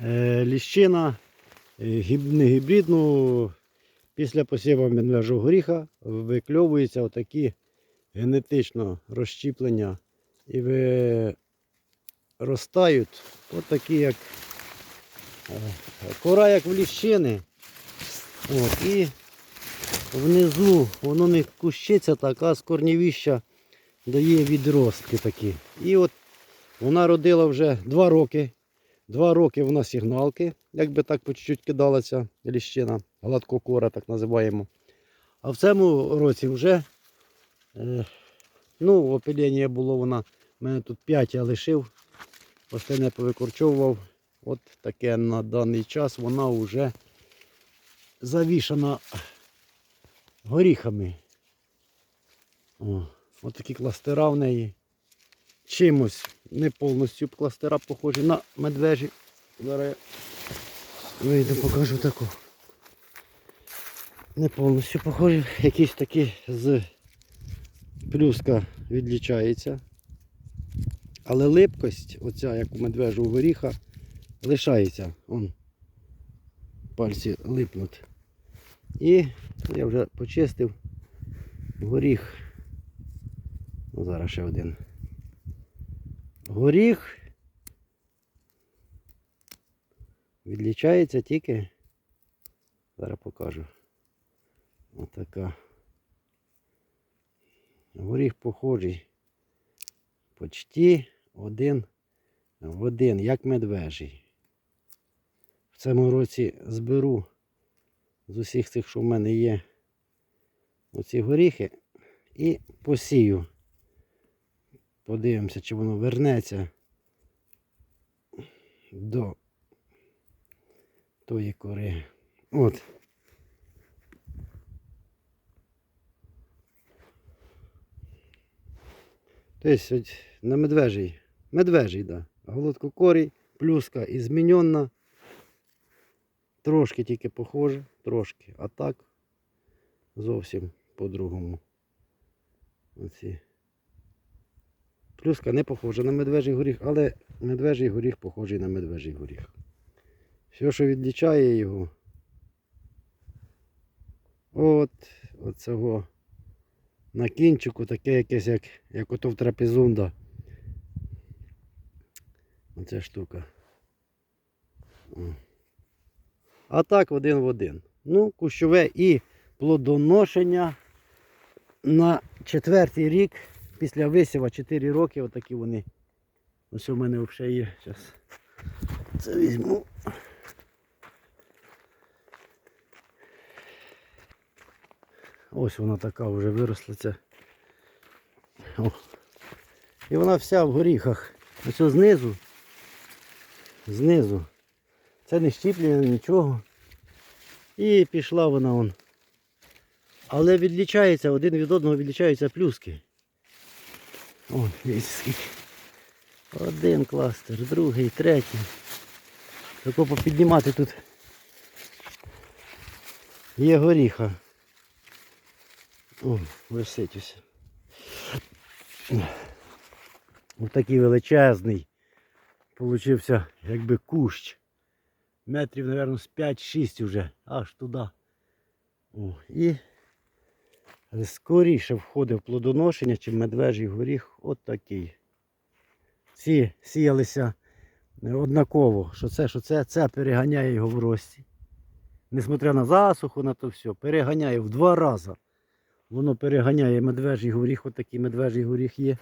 е, ліщина, е, не гібридну, після посіву медвежого горіха викльовуються отакі генетично розщіплення і виростають отакі, як е, кора, як в ліщини. От, і внизу воно не кущиться так, а з корнівіща дає відростки такі. І от вона родила вже два роки. Два роки вона сигналки, якби так по чуть-чуть кидалася ліщина, гладкокора, так називаємо. А в цьому році вже, е, ну, опилення було вона, в мене тут 5 я лишив, остальне повикорчовував. От таке на даний час вона вже завішана горіхами. О, от такі кластера в неї. Чимось не повністю кластера похожі на медвежі. Зараз я вийду, покажу таку. Не повністю похожі. Якісь такі з плюска відлічається. Але липкость, оця, як у медвежого горіха, лишається. Вон, пальці липнуть. І я вже почистив горіх. Ну, зараз ще один. Горіх відлічається тільки. Зараз покажу. Отака. Горіх похожий. Почти один в один, як медвежий. В цьому році зберу з усіх цих, що в мене є, оці горіхи і посію. Подивимося, чи воно вернеться до тої кори. От. Тобто на медвежий. Медвежий, так. Да. Голодкокорій, плюска і змінена. Трошки тільки похоже, трошки. А так зовсім по-другому. Оці. Плюска не похожа на медвежий горіх, але медвежий горіх похожий на медвежий горіх. Все, що відлічає його, от, цього на кінчику таке якесь, як, як ото в трапезунда. Оця штука. А так один в один. Ну, кущове і плодоношення на четвертий рік після висіва 4 роки, отакі вони. Ось у мене взагалі є. Зараз це візьму. Ось вона така вже виросла ця. О. І вона вся в горіхах. Ось знизу. Знизу. Це не щіплення, нічого. І пішла вона он. Але відлічається, один від одного відлічаються плюски. О, скільки. Один кластер, другий, третій. Тако попіднімати тут є горіха. О, висить ось. Ось такий величезний. Получився якби кущ. Метрів, мабуть, з 5-6 вже, аж туди. О, і скоріше входив плодоношення, чим медвежий горіх. От такий. Ці сіялися однаково, що це, що це, це переганяє його в рості. Несмотря на засуху, на то все, переганяє в два рази. Воно переганяє медвежий горіх, отакий медвежий горіх є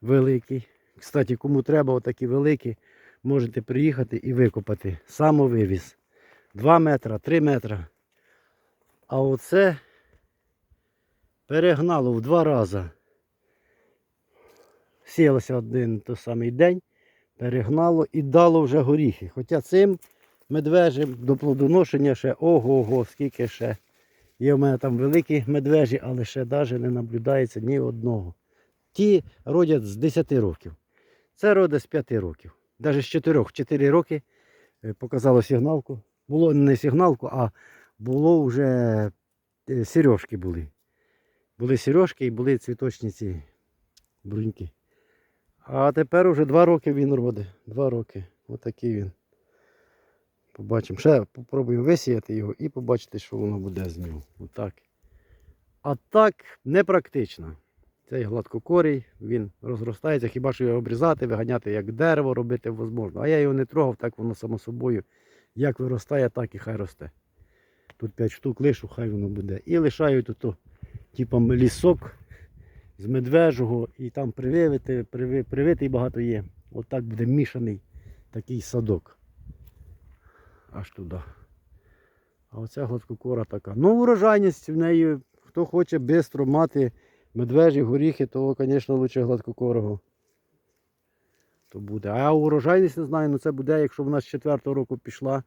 великий. Кстати, кому треба отакі великі, можете приїхати і викопати. Самовивіз. 2 метра, 3 метра. А оце перегнало в два рази. Сіялося один той самий день, перегнало і дало вже горіхи. Хоча цим медвежим до плодоношення ще ого-го, скільки ще. Є в мене там великі медвежі, але ще навіть не наблюдається ні одного. Ті родять з 10 років. Це родить з 5 років. Навіть з 4. 4 роки е, показало сигналку. Було не сигналку, а було вже е, сережки були. Були сережки і були цвіточні ці бруньки. А тепер уже 2 роки він родить. 2 роки. Отакий він. Побачимо. Ще попробуємо висіяти його і побачити, що воно буде з нього. Отак. А так непрактично. Цей гладкокорій, він розростається, хіба що його обрізати, виганяти як дерево, робити можливо. А я його не трогав, так воно само собою. Як виростає, так і хай росте. Тут 5 штук лишу, хай воно буде. І лишаю тут, типу, лісок з медвежого, і там прививити, приви, привитий багато є. Отак буде мішаний такий садок. Аж туди. А оця гладкокора така. Ну, урожайність в неї, хто хоче швидко мати медвежі, горіхи, то, звісно, лучше гладкокорого. То буде. А урожайність не знаю, ну це буде, якщо вона з четвертого року пішла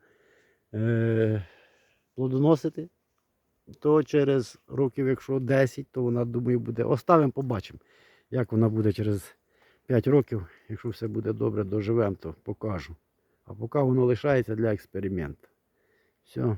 е- плодоносити, то через років, якщо 10, то вона, думаю, буде. Оставимо, побачимо, як вона буде через 5 років. Якщо все буде добре, доживемо, то покажу. А поки воно лишається для експерименту. Все.